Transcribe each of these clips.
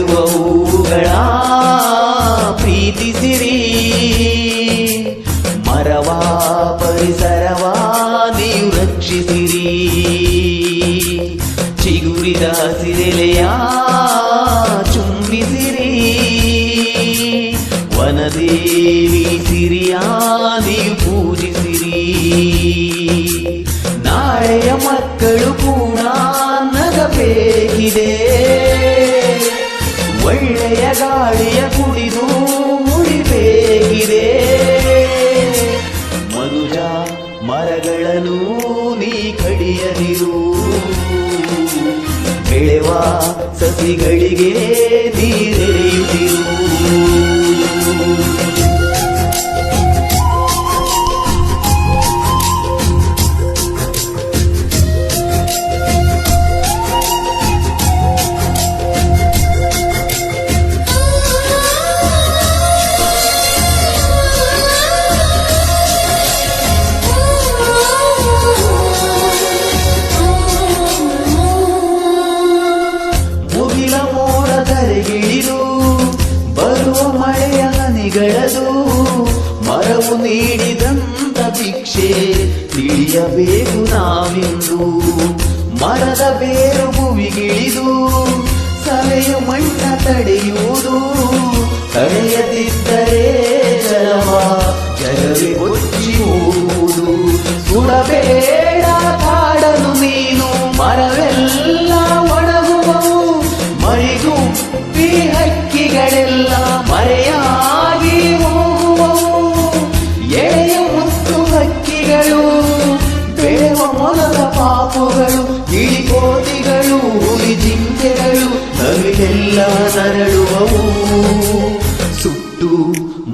ಇರುವವುಗಳ ಪ್ರೀತಿಸಿರಿ. ಮರವಾ, ಪರಿಸರವಾ, ನೀವು ರಕ್ಷಿಸಿರಿ. ಚಿಗುರಿದ ಸಿರೆಲೆಯ ಚುಂಬಿಸಿರಿ ವನದೇವಿ ಸಿರಿಯ, ನೀವು ಪೂಜಿಸಿರಿ. ನಾಳೆಯ ಮಕ್ಕಳು ಕೂಡ ನಗಬೇಕಿದೆ ಒಳ್ಳೆಯ ಗಾಳಿಯ ಕುಡಿದು ಮುಡಿಬೇಕಿದೆ ಮನುಜ ಮರಗಳನ್ನು ನೀ ಕಡಿಯದಿರು. ಬೆಳೆವ ಸಸಿಗಳಿಗೆ ನೀರೆರೆಯುತ್ತಿರು ಧರೆಗಿಳಿದು ಬರುವ ಮಳೆಯ ಹನಿಗಳದು ಮರವು ನೀಡಿದಂತ ಭಿಕ್ಷೆ ತಿಳಿಯಬೇಕು ನಾವಿಂದು. ಮರದ ಬೇರು ಭುವಿಗಿಳಿದು ಸವೆಯು ಮಣ್ಣ ತಡೆಯುವುದು, ತಡೆಯದಿದ್ದರೆ ಜಲವ ಜಲವೇ ಒಚ್ಚಿ ಹೋಗುವುದು. ಸುಡಬೇಡ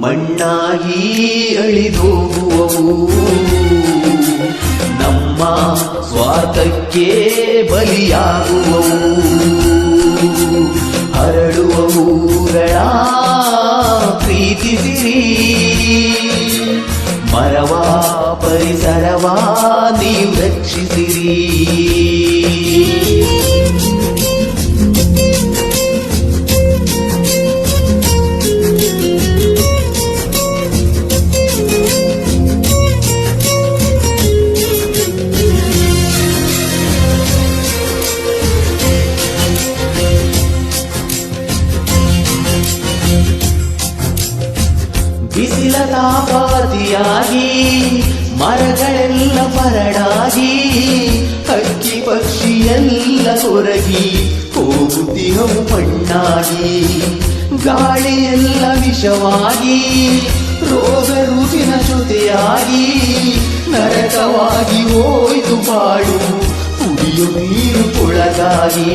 ಮಣ್ಣಾಗಿ ಅಳಿದೋಗುವವು. ನಮ್ಮ ಸ್ವಾರ್ಥಕ್ಕೆ ಬಲಿಯಾಗುವವು. ಹರಡುವವುಗಳ ಪ್ರೀತಿಸಿರಿ. ಮರವಾ ಪರಿಸರವಾ ನೀವು ರಕ್ಷಿಸಿರಿ. ಬಿಸಿಲ ತಾಪಾತಿಯಾಗಿ ಮರಗಳೆಲ್ಲ ಮರಡಾಗಿ ಹಕ್ಕಿ ಪಕ್ಷಿಯೆಲ್ಲ ಸೊರಗಿ ಹೋಗುತ್ತಿಹವು ಮಣ್ಣಾಗಿ, ಗಾಳಿಯೆಲ್ಲ ವಿಷವಾಗಿ, ರೋಗ ರುಚಿನ ಜೊತೆಯಾಗಿ, ನರಕವಾಗಿ ಹೋಯ್ತು ಬಾಳು ಕುಡಿಯು ನೀರು ಕೊಳಗಾಗಿ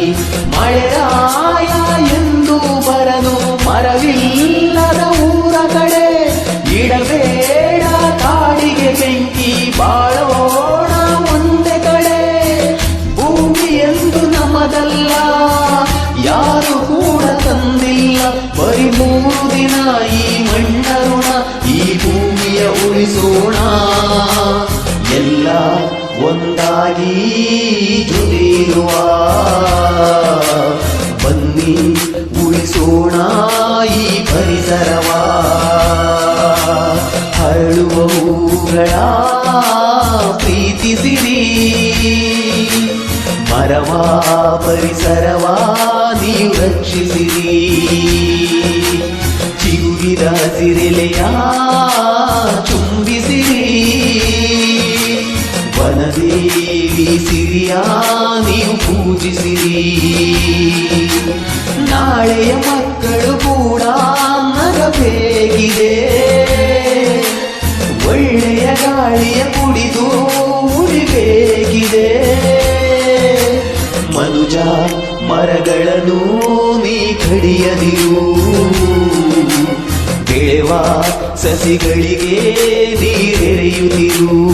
ಮಳೆರಾಯ ಎಂದು ಬರನು ಮರವಿಲ್ಲದ ಊರ ಕಡೆ ತಂದಿಲ್ಲ ಬರೀ ಮೂರು ದಿನ ಈ ಮಣ್ಣರುಣ, ಈ ಭೂಮಿಯ ಉಳಿಸೋಣ. ಎಲ್ಲ ಒಂದಾಗಿ ಜೊತೆಯಿರುವ ಬನ್ನಿ ಉಳಿಸೋಣ ಈ ಪರಿಸರವ. ಹರಳುವವುಗಳ ಪ್ರೀತಿಸಿರಿ ಮರವಾ ಪರಿಸರವಾ, ನೀವು ರಕ್ಷಿಸಿರಿ. ಚಿಗುರಿದ ಸಿರಿಲೆಯ ಚುಂಬಿಸಿರಿ ವನದೇವಿ ಸಿರಿಯ, ನೀವು ಪೂಜಿಸಿರಿ. ನಾಳೆಯ ಮಕ್ಕಳು ಕೂಡ ನಗಬೇಕಿದೆ ಒಳ್ಳೆಯ ಗಾಳಿಯ ಕುಡಿದು ಉಳಿಬೇಕಿದೆ ಮರಗಳನ್ನು ನೀ ಕಡಿಯದಿರು. ದೇವಾ ಸಸಿಗಳಿಗೆ ನೀರೆರೆಯುತ್ತಿರು.